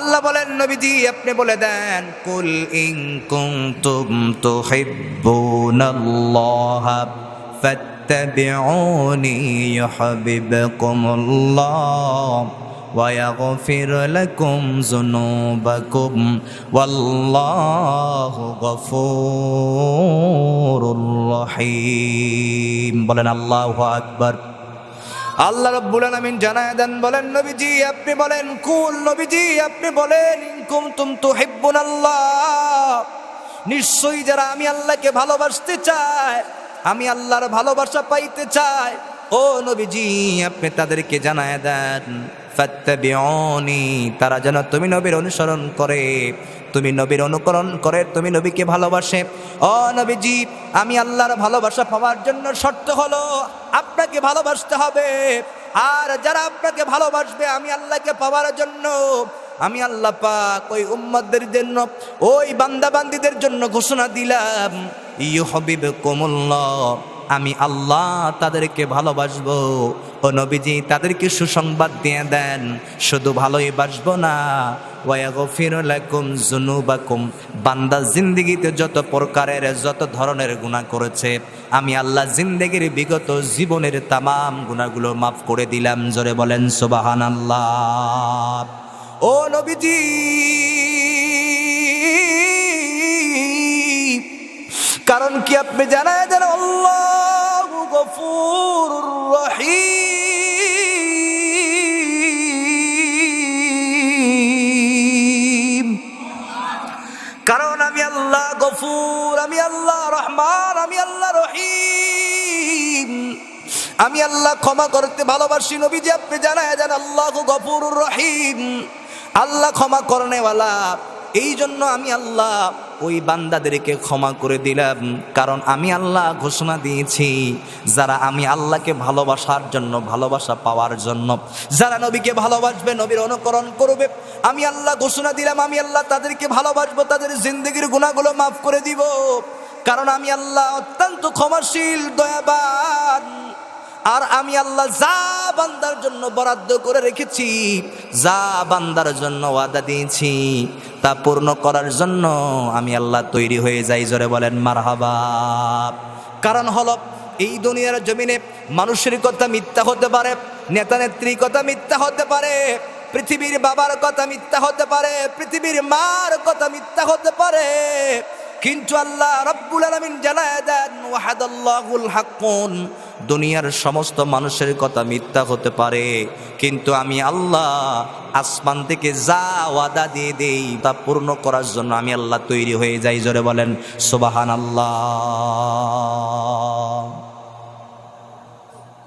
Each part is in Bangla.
আল্লাহ বলেন নবীজি আপনি বলে দেন কুল ইন কুনতুম তুহিব্বুনাল্লাহ ফাত্তাবিউনি ইউহিব্বুকুমুল্লাহ ويغفر لكم ذنوبكم والله غفور رحيم বলেন আল্লাহু আকবার আল্লাহ রব্বুল আলামিন জানায় দেন, বলেন, নবীজি, আপনি বলেন, কুল নবীজি, আপনি বলেন ইনকুম তুম তুহিব্বুন আল্লাহ নিশ্চয়ই যারা আমি আল্লাহকে ভালোবাসতে চায়, আমি আল্লাহর ভালোবাসা পাইতে চাই ও নবীজি, আপনি তাদেরকে জানায় দেন তারা যেন তুমি নবীর অনুসরণ করে। তুমি নবীর অনুকরণ করে, তুমি নবীকে ভালোবাসে। ও নবীজি, আমি আল্লাহর ভালোবাসা পাওয়ার জন্য শর্ত হলো আপনাকে ভালোবাসতে হবে। আর যারা আপনাকে ভালোবাসবে, আমি আল্লাহকে পাওয়ার জন্য, আমি আল্লাহ পাক ওই উম্মতদের জন্য, ওই বান্দা বান্দিদের জন্য ঘোষণা দিলাম ইউ হবিব কোমল্লাহ আমি আল্লাহ তাদেরকে ভালোবাসবো। ও নবীজি, তাদেরকে সুসংবাদ দিয়ে দেন, শুধু ভালোই বাসবো না ওয়াগফির লাকুম জুনুবাকুম বান্দা জিন্দিগিতে যত প্রকারের, যত ধরনের গুনাহ করেছে, আমি আল্লাহ জিন্দেগির বিগত জীবনের তামাম গুনাহগুলো মাফ করে দিলাম। জোরে বলেন, সুবহানাল্লাহ। ও নবীজি! কারণ কি আপনি জানায় দেন আল্লাহ গফুর, আমি আল্লাহ রহমান, আমি আল্লাহ রহিম। আমি আল্লাহ ক্ষমা করতে ভালোবাসি নবীজি, আপনি জানায় জান আল্লাহ গফুর রহিম। আল্লাহ ক্ষমা করনেওয়ালা এই জন্য আমি আল্লাহ ওই বান্দাদেরকে ক্ষমা করে দিলাম। কারণ আমি আল্লাহ ঘোষণা দিয়েছি, যারা আমি আল্লাহকে ভালোবাসার জন্য, ভালোবাসা পাওয়ার জন্য, যারা নবীকে ভালোবাসবে, নবীর অনুকরণ করবে, আমি আল্লাহ ঘোষণা দিলাম, আমি আল্লাহ তাদেরকে ভালোবাসবো, তাদের জিন্দগির গুণাগুলো মাফ করে দিব। কারণ আমি আল্লাহ অত্যন্ত ক্ষমাশীল, দয়াবান আর আমি আল্লাহ যা বান্দার জন্য বরাদ্দ করে রেখেছি, যা বান্দার জন্য ওয়াদা দিয়েছি, তা পূর্ণ করার জন্য আমি আল্লাহ তৈরি হয়ে যাই। জোরে বলেন, মারহাবা। কারণ হলো, এই দুনিয়ার জমিনে মানুষের কথা মিথ্যা হতে পারে, নেতা নেত্রী কথা মিথ্যা হতে পারে, পৃথিবীর বাবার কথা মিথ্যা হতে পারে, পৃথিবীর মার কথা মিথ্যা হতে পারে। কিন্তু আল্লাহ রব্বুল আলামিন জানায় দেন, ওয়াহাদাল্লাহুল হাক্কুন। দুনিয়ার সমস্ত মানুষের কথা মিথ্যা হতে পারে, কিন্তু আমি আল্লাহ আসমান থেকে যা ওয়াদা দিয়ে দেই, তা পূর্ণ করার জন্য আমি আল্লাহ তৈরি হয়ে যাই, জোরে বলেন সুবাহান আল্লাহ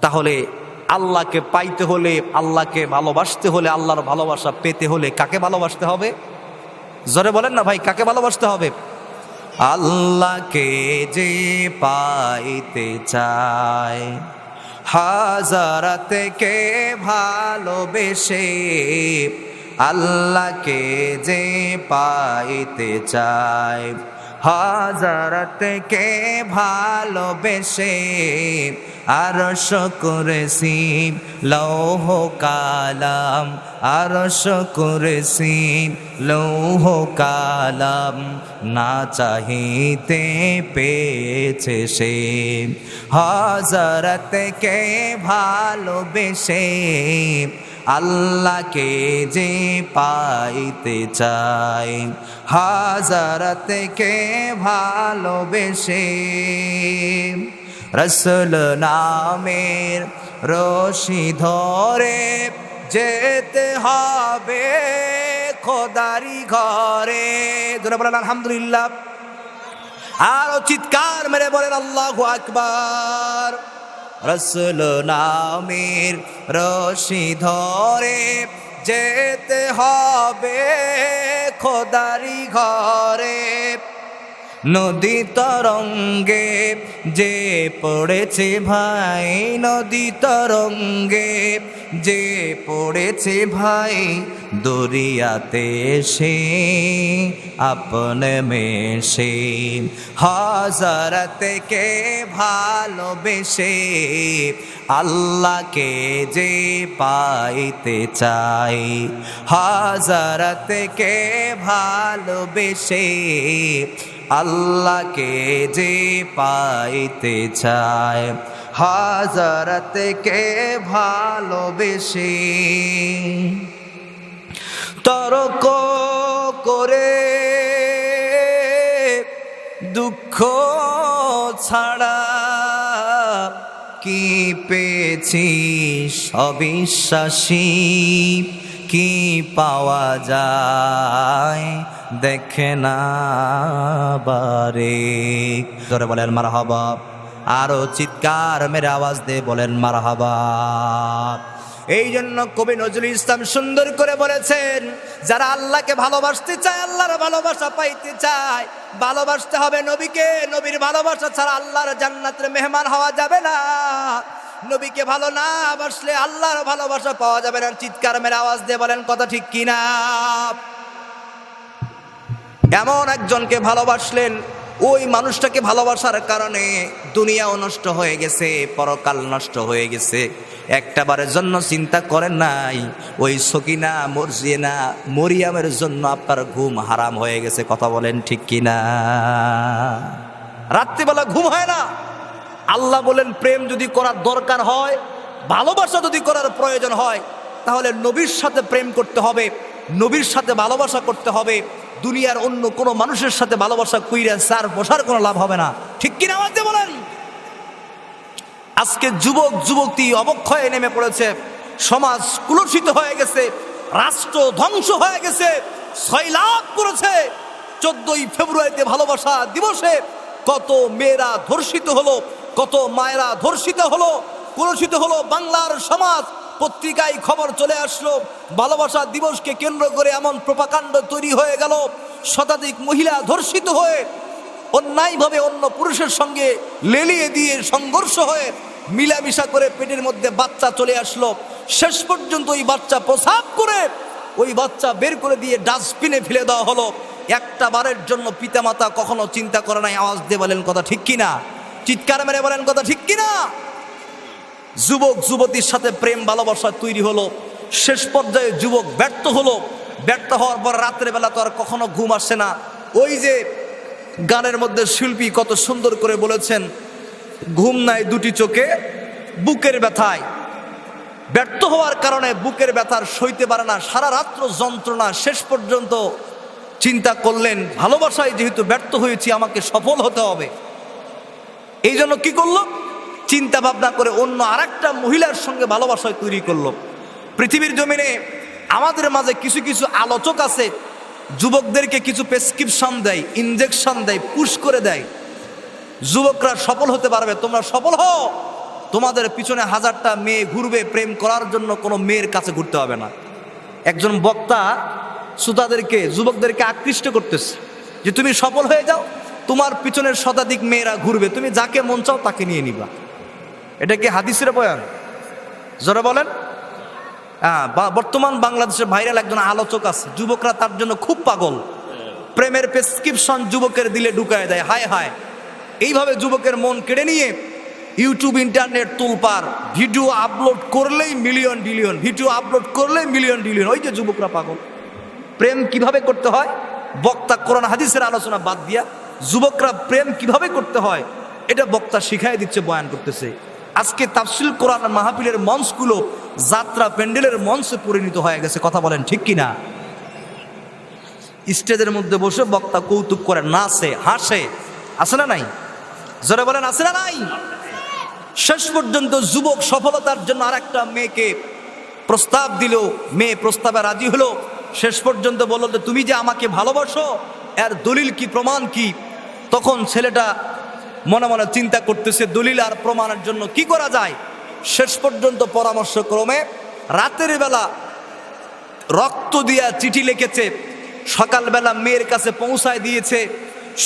তাহলে আল্লাহকে পাইতে হলে, আল্লাহকে ভালোবাসতে হলে, আল্লাহর ভালোবাসা পেতে হলে কাকে ভালোবাসতে হবে? জোরে বলেন না ভাই, কাকে ভালোবাসতে হবে? আল্লাহকে যে পাইতে চায়। হাজার থেকে ভালোবেসে আল্লাহকে যে পাইতে চায়। হাজার থেকে ভালোবেসে আর করেছি, লৌহ কালাম আর করেছি, লৌহ কালাম না চাহিতে পেয়েছে সে। হাজার থেকে ভালোবেসে আল্লাহকে যে পাইতে চাই হাজার থেকে ভালোবেসে। রসুল নামের রশি ধরে যেতে হবে খোদারি ঘরে। ধরে বলেন, আলহামদুলিল্লাহ। আরও চিৎকার মেরে বলেন, আল্লাহ আকবার। রসুল নামের রশি ধরে যেতে হবে খোদারি ঘরে। নদী তরঙ্গে যে পড়েছে ভাই, নদী তরঙ্গে যে পড়েছে ভাই, দরিয়াতে সে আপন মেশে হাজারতকে ভালোবেসে, আল্লাহকে যে পাইতে চাই হাজারতকে ভালোবেসে আল্লাহকে যে পাইতে চায় হাজারতকে ভালোবেসে। তর্ক করে দুঃখ ছাড়া কি পেয়েছি? সবিশ্বাসী কি পাওয়া যায়? দেখে না বারে। ধরে বলেন মার হাবা আরও চিৎকার মেরে আওয়াজ দিয়ে বলেন মার হাবা এই জন্য কবি নজরুল ইসলাম সুন্দর করে বলেছেন, যারা আল্লাহকে ভালোবাসতে চায়, আল্লাহর ভালোবাসা পাইতে চায়, ভালোবাসতে হবে নবীকে। নবীর ভালোবাসা ছাড়া আল্লাহর জান্নাতের মেহমান হওয়া যাবে না। নবীকে ভালো না বাসলে আল্লাহর ভালোবাসা পাওয়া যাবে না। চিৎকার মেরে আওয়াজ দিয়ে বলেন, কথা ঠিক কিনা? এমন একজনকে ভালোবাসলেন, ওই মানুষটাকে ভালোবাসার কারণে দুনিয়াও নষ্ট হয়ে গেছে, পরকাল নষ্ট হয়ে গেছে। একটা বারের জন্য চিন্তা করেন নাই, ওই সকিনা, মর্জিনা, মরিয়ামের জন্য আপনার ঘুম হারাম হয়ে গেছে, কথা বলেন ঠিক কিনা? রাত্রিবেলা ঘুম হয় না। আল্লাহ বলেন, প্রেম যদি করার দরকার হয়, ভালোবাসা যদি করার প্রয়োজন হয়, তাহলে নবীর সাথে প্রেম করতে হবে। নবীর সাথে ভালোবাসা করতে হবে, দুনিয়ার অন্য কোনো মানুষের সাথে ভালোবাসা কুইরা সার বসার কোনো লাভ হবে না। ঠিক কিনা আমাকে বলেন? আজকে যুবক, যুবতী অবক্ষয়ে নেমে পড়েছে, সমাজ কুলসিত হয়ে গেছে, রাষ্ট্র ধ্বংস হয়ে গেছে লাখ করেছে। চোদ্দই ফেব্রুয়ারিতে ভালোবাসা দিবসে কত মেয়েরা ধর্ষিত হলো, কত মায়েরা ধর্ষিত হলো কুলসিত হলো বাংলার সমাজ। পত্রিকায় খবর চলে আসলো, ভালোবাসা দিবসকে কেন্দ্র করে এমন প্রপাকাণ্ড তৈরি হয়ে গেল। শতাধিক মহিলা ধর্ষিত হয়ে, অন্যায়ভাবে অন্য পুরুষের সঙ্গে লেলিয়ে দিয়ে সংঘর্ষ হয়ে মিলামিশা করে পেটের মধ্যে বাচ্চা চলে আসলো। শেষ পর্যন্ত ওই বাচ্চা প্রসাব করে, ওই বাচ্চা বের করে দিয়ে ডাস্টবিনে ফেলে দেওয়া হলো। একটা বারের জন্য পিতামাতা কখনো চিন্তা করে নাই, আওয়াজ দিয়ে বলেন কথা ঠিক কিনা? চিৎকার মেরে বলেন কথা ঠিক কিনা? যুবক, যুবতীর সাথে প্রেম, ভালোবাসা তৈরি হলো। শেষ পর্যায়ে যুবক ব্যর্থ হলো। ব্যর্থ হওয়ার পর রাত্রে বেলা তো আর কখনো ঘুম আসে না। ওই যে গানের মধ্যে শিল্পী কত সুন্দর করে বলেছেন, ঘুম নাই দুটি চোখে, বুকের ব্যথায়। ব্যর্থ হওয়ার কারণে বুকের ব্যথার সইতে পারে না। সারা রাত্র যন্ত্রণা শেষ পর্যন্ত চিন্তা করলেন, ভালোবাসায় যেহেতু ব্যর্থ হয়েছি, আমাকে সফল হতে হবে। এই জন্য কি করল? চিন্তা ভাবনা করে অন্য আরেকটা মহিলার সঙ্গে ভালোবাসায় তৈরি করল। পৃথিবীর জমিনে আমাদের মাঝে কিছু কিছু আলোচক আছে, যুবকদেরকে কিছু প্রেসক্রিপশন দেয় ইনজেকশন দেয় পুশ করে দেয়। যুবকরা সফল হতে পারবে, তোমরা সফল হও। তোমাদের পিছনে হাজারটা মেয়ে ঘুরবে, প্রেম করার জন্য কোনো মেয়ের কাছে ঘুরতে হবে না। একজন বক্তা শ্রোতাদেরকে, যুবকদেরকে আকৃষ্ট করতেছে যে, তুমি সফল হয়ে যাও, তোমার পিছনের শতাধিক মেয়েরা ঘুরবে, তুমি যাকে মন চাও তাকে নিয়ে নিবা। এটা কি হাদিসের বয়ান? জোরে বলেন। হ্যাঁ বর্তমান বাংলাদেশের ভাইরাল একজন আলোচক আছে, যুবকরা তার জন্য খুব পাগল। প্রেমের প্রেসক্রিপশন যুবকের দিলে ঢুকায় দেয়, হায় হায়। এইভাবে যুবকের মন কেড়ে নিয়ে ইউটিউব ইন্টারনেট তুলপার ভিডিও আপলোড করলেই মিলিয়ন ডিলিয়ন ভিডিও আপলোড করলেই মিলিয়ন ডিলিয়ন ওই যে যুবকরা পাগল। প্রেম কীভাবে করতে হয়? বক্তা কোরআন, হাদিসের আলোচনা বাদ দিয়া, যুবকরা প্রেম কীভাবে করতে হয়? এটা বক্তা শিখাই দিচ্ছে, বয়ান করতেছে। আজকে তাফসিল কোরআন মাহফিলের মঞ্চগুলো যাত্রা প্যান্ডেলের মঞ্চে পরিণত হয়ে গেছে, কথা বলেন ঠিক কিনা? স্টেজের মধ্যে বসে বক্তা কৌতুক করে, নাচে, হাসে, আছে না নাই? জোরে বলেন, আছে না নাই? শেষ পর্যন্ত যুবক সফলতার জন্য আর একটা মেয়েকে প্রস্তাব দিল, মেয়ে প্রস্তাবে রাজি হলো। শেষ পর্যন্ত বলল তুমি যে আমাকে ভালোবাসো, এর দলিল কি, প্রমাণ কি? তখন ছেলেটা মনে মনে চিন্তা করতেছে, দলিল আর প্রমাণের জন্য কি করা যায়? শেষ পর্যন্ত পরামর্শ ক্রমে রাতের বেলা রক্ত দিয়া চিঠি লিখেছে, সকালবেলা মেয়ের কাছে পৌঁছায় দিয়েছে,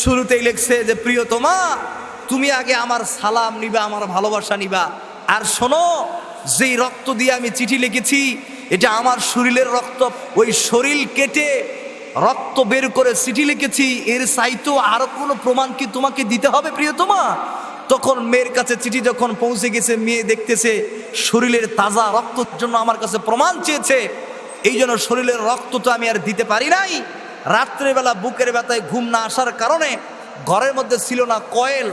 শুরুতেই লিখছে যে প্রিয়তমা তুমি আগে আমার সালাম নিবা, আমার ভালোবাসা নিবা। আর শোনো, যেই রক্ত দিয়ে আমি চিঠি লিখেছি, এটা আমার শরীরের রক্ত, ওই শরীর কেটে রক্ত বের করে চিঠি লিখেছি, এর চাইতো আরও কোনো প্রমাণ কি তোমাকে দিতে হবে প্রিয়তমা? তখন মেয়ের কাছে চিঠি যখন পৌঁছে গেছে, মেয়ে দেখতেছে শরীরের তাজা রক্তর জন্য আমার কাছে প্রমাণ চেয়েছে। এই জন্য শরীরের রক্ত তো আমি আর দিতে পারি নাই। রাত্রেবেলা বুকের ব্যথায় ঘুম না আসার কারণে ঘরের মধ্যে ছিল না কয়েল,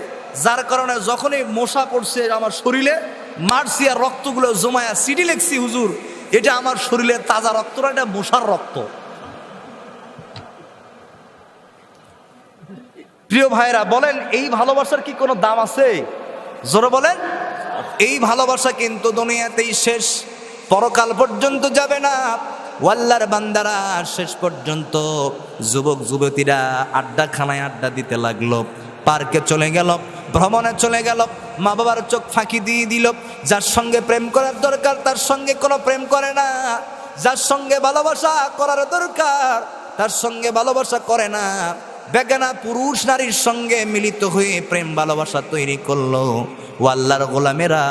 যার কারণে যখনই মশা পড়ছে আমার শরীরে, মারছি আর রক্তগুলো জমায়া সিটি লেখছি, হুজুর, এটা আমার শরীরের তাজা রক্ত না, এটা মশার রক্ত। প্রিয় ভাইরা বলেন, এই ভালোবাসার কি কোনো দাম আছে? জোরে বলেন, এই ভালোবাসা কিন্তু দুনিয়াতেই শেষ, পরকাল পর্যন্ত যাবে না। ওয়াল্লার বান্দারা, শেষ পর্যন্ত যুবক, যুবতীরা আড্ডাখানায় আড্ডা দিতে লাগল, পার্কে চলে গেল, ভ্রমণে চলে গেল মা বাবার চোখ ফাঁকি দিয়ে দিল, যার সঙ্গে প্রেম করার দরকার, তার সঙ্গে কোনো প্রেম করে না। যার সঙ্গে ভালোবাসা করার দরকার, তার সঙ্গে ভালোবাসা করে না। বেগানা পুরুষ নারীর সঙ্গে মিলিত হয়ে প্রেম ভালোবাসা তৈরি করল। ও আল্লাহর গোলামেরা,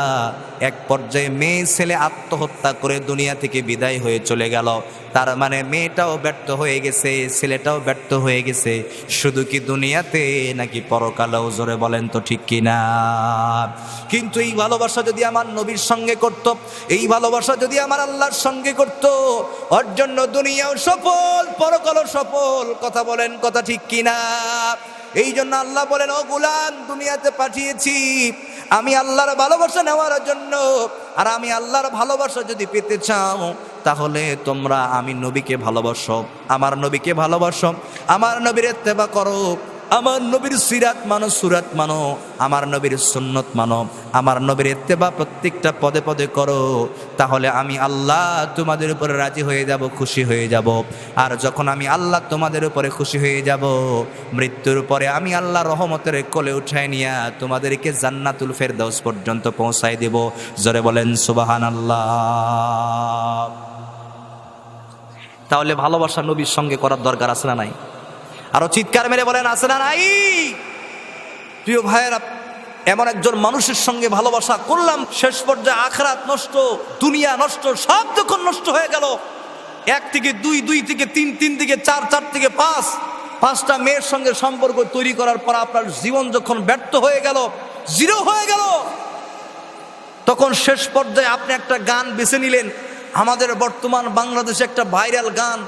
এক পর্যায়ে মেয়ে ছেলে আত্মহত্যা করে দুনিয়া থেকে বিদায় হয়ে চলে গেল। তার মানে মেয়েটাও ব্যর্থ হয়ে গেছে, ছেলেটাও ব্যর্থ হয়ে গেছে। শুধু কি দুনিয়াতে নাকি পরকালেও জোরে বলেন তো ঠিক কিনা? কিন্তু এই ভালোবাসা যদি আমার নবীর সঙ্গে করত, এই ভালোবাসা যদি আমার আল্লাহর সঙ্গে করত, ওর জন্য দুনিয়াও সফল, পরকালও সফল। কথা বলেন কথা ঠিক কিনা? এই জন্য আল্লাহ বলেন, ও গুলাম, দুনিয়াতে পাঠিয়েছি। আমি আল্লাহর ভালোবাসা নেওয়ার জন্য। আর আমি আল্লাহর ভালোবাসা যদি পেতে চাও, তাহলে তোমরা আমি নবীকে ভালোবাসো, আমার নবীকে ভালোবাসো, আমার নবীর এত্তেবা করো। আমার নবীর সিরাত মানো, সুরাত মানো, আমার নবীর সুন্নত মানো, আমার নবীর এত্তেবা প্রত্যেকটা পদে পদে করো, তাহলে আমি আল্লাহ তোমাদের উপরে রাজি হয়ে যাব, খুশি হয়ে যাব। আর যখন আমি আল্লাহ তোমাদের উপরে খুশি হয়ে যাব, মৃত্যুর পরে আমি আল্লাহ রহমতের কোলে উঠাই নিয়া তোমাদেরকে জান্নাতুল ফেরদাউস পর্যন্ত পৌঁছাই দেব। জোরে বলেন সুবাহান আল্লাহ তাহলে ভালোবাসা নবীর সঙ্গে করার দরকার আছে না নাই? আরও চিৎকার মেরে বলেন, আছে না নাই? প্রিয় ভাইয়েরা, এমন একজন মানুষের সঙ্গে ভালোবাসা করলাম, শেষ পর্যায়ে আখরাত নষ্ট, দুনিয়া নষ্ট, সব যখন নষ্ট হয়ে গেল, এক থেকে দুই দুই থেকে তিন তিন থেকে চার চার থেকে পাঁচ, পাঁচটা মেয়ের সঙ্গে সম্পর্ক তৈরি করার পর আপনার জীবন যখন ব্যর্থ হয়ে গেল, জিরো হয়ে গেল, তখন শেষ পর্যায়ে আপনি একটা গান বেছে নিলেন। আমাদের বর্তমান বাংলাদেশে একটা ভাইরাল গান,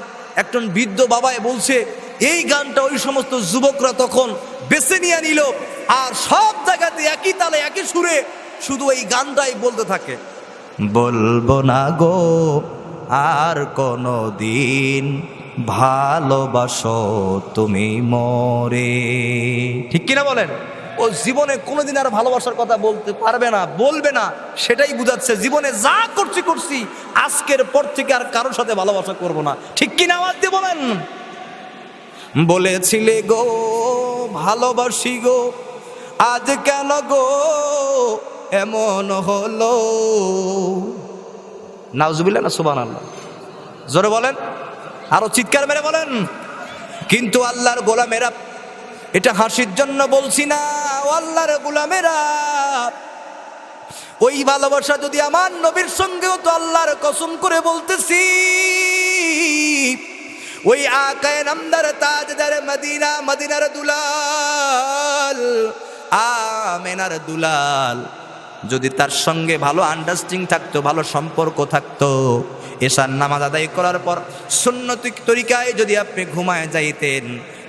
একজন বৃদ্ধ বাবায় বলছে এই গানটা ওই সমস্ত যুবকরা তখন বেছে নিয়ে নিল, আর সব জায়গাতে একই তালে, একই সুরে শুধু এই গানটাই বলতে থাকে। বলব না গো, আর কোনো দিন ভালোবাসো তুমি মরে। ঠিক কিনা বলেন? ও জীবনে কোনোদিন আর ভালোবাসার কথা বলতে পারবে না, বলবে না, সেটাই বুঝাচ্ছে। জীবনে যা করছি করছি, আজকের পর থেকে আর কারোর সাথে ভালোবাসা করব না। ঠিক কিনা আওয়াজ দিয়ে বলেন? বলেছিলে গো, ভালোবাসি গো, আজ কেন গো, এমন হলো? নাউজুবিল্লাহ না সুবান আল্লাহ জোরে বলেন, আরও চিৎকার মেরে বলেন। কিন্তু আল্লাহর গোলামেরা, এটা হাসির জন্য বলছি না আল্লাহর গোলামেরা, ওই ভালোবাসা যদি আমার নবীর সঙ্গেও তো আল্লাহর কসম করে বলতেছি ওই আকায় নামদার তাজদার মদিনা, মদিনার দুলাল, আমেনার দুলাল। যদি তার সঙ্গে ভালো আন্ডারস্ট্যান্ডিং থাকতো, ভালো সম্পর্ক থাকতো এসার নামাজ আদায় করার পর সুন্নতিক তরিকায় যদি আপনি ঘুমায় যাইতেন,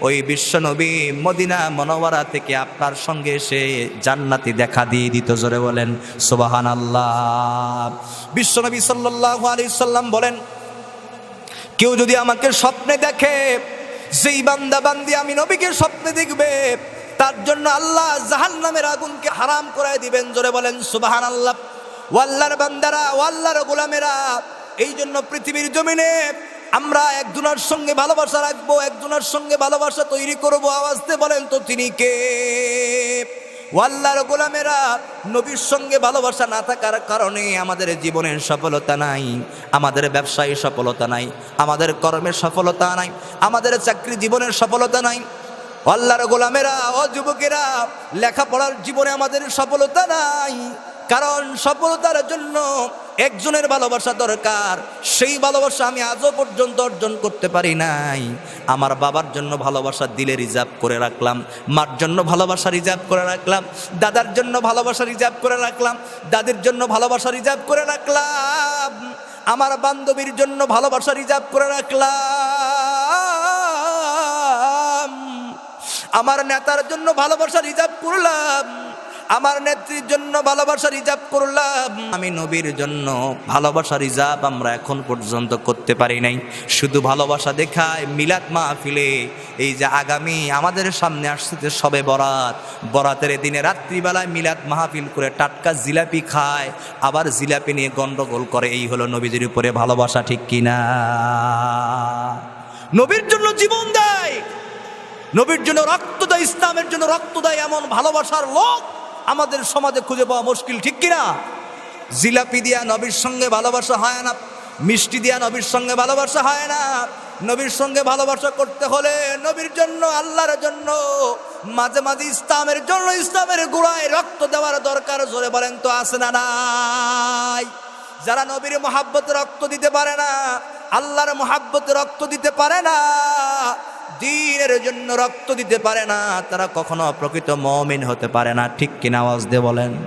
ওই বিশ্বনবী মদিনা মনোয়ারা থেকে আপনার সঙ্গে এসে জান্নাতি দেখা দিয়ে দিত, জোরে বলেন সুবাহান আল্লাহ বিশ্বনবী সাল্লাহ আলি সাল্লাম বলেন কেউ যদি আমাকে স্বপ্নে দেখে, যেই বান্দা বান্দি আমি নবীকে স্বপ্নে দেখবে, তার জন্য আল্লাহ জাহান নামের আগুনকে হারাম করায় দিবেন। জোরে বলেন সুবাহান আল্লাহ ওয়াল্লার বান্দারা ওয়াল্লার গোলামেরা, এই জন্য পৃথিবীর জমিনে আমরা একজনের সঙ্গে ভালোবাসা রাখব একজনের সঙ্গে ভালোবাসা তৈরি করব। আওয়াজতে বলেন তো, তিনি কে? ওয়াল্লার গোলামেরা নবীর সঙ্গে ভালোবাসা না থাকার কারণে আমাদের জীবনের সফলতা নাই, আমাদের ব্যবসায় সফলতা নাই, আমাদের কর্মের সফলতা নাই, আমাদের চাকরি জীবনের সফলতা নাই। ওয়াল্লার গোলামেরা, ও যুবকেরা, লেখাপড়ার জীবনে আমাদের সফলতা নাই, কারণ সফলতার জন্য একজনের ভালোবাসা দরকার, সেই ভালোবাসা আমি আজও পর্যন্ত অর্জন করতে পারি নাই। আমার বাবার জন্য ভালোবাসা দিলে রিজার্ভ করে রাখলাম, মার জন্য ভালোবাসা রিজার্ভ করে রাখলাম, দাদার জন্য ভালোবাসা রিজার্ভ করে রাখলাম, দাদির জন্য ভালোবাসা রিজার্ভ করে রাখলাম, আমার বান্ধবীর জন্য ভালোবাসা রিজার্ভ করে রাখলাম, আমার নেতার জন্য ভালোবাসা রিজার্ভ করলাম। আমার নেত্রীর জন্য ভালোবাসা রিজার্ভ করলাম। আমি নবীর জন্য ভালোবাসা রিজার্ভ আমরা এখন পর্যন্ত করতে পারি নাই। শুধু ভালোবাসা দেখায় মিলাদ মাহফিলে। এই যে আগামী আমাদের সামনে আসছে সবে বরাত। বরাতের দিনে রাত্রিবেলায় মিলাদ মাহফিল করে টাটকা জিলাপি খায়। আবার জিলাপি নিয়ে গন্ডগোল করে। এই হলো নবীজির উপরে ভালোবাসা, ঠিক কিনা নবীর জন্য জীবন দেয়। নবীর জন্য রক্ত দেয়, ইসলামের জন্য রক্ত দেয় এমন ভালোবাসার লোক। আমাদের সমাজে খুঁজে পাওয়া মুশকিল, ঠিক কিনা? জিলাপি দিয়া নবীর সঙ্গে ভালোবাসা হয় না, মিষ্টি দিয়া নবীর সঙ্গে ভালোবাসা হয় না। নবীর সঙ্গে ভালোবাসা করতে হলে নবীর জন্য, আল্লাহর জন্য, মাঝে মাঝে ইসলামের জন্য, ইসলামের গোড়ায় রক্ত দেওয়ার দরকার, জোরে বলেন তো আসে না নাই? যারা নবীর মহাব্বতে রক্ত দিতে পারে না, আল্লাহর মহাব্বতে রক্ত দিতে পারে না দিনের জন্য রক্ত দিতে পারে না, তারা কখনো প্রকৃত মমিন হতে পারে না। ঠিক কিনা আওয়াজ দিয়ে বলেন।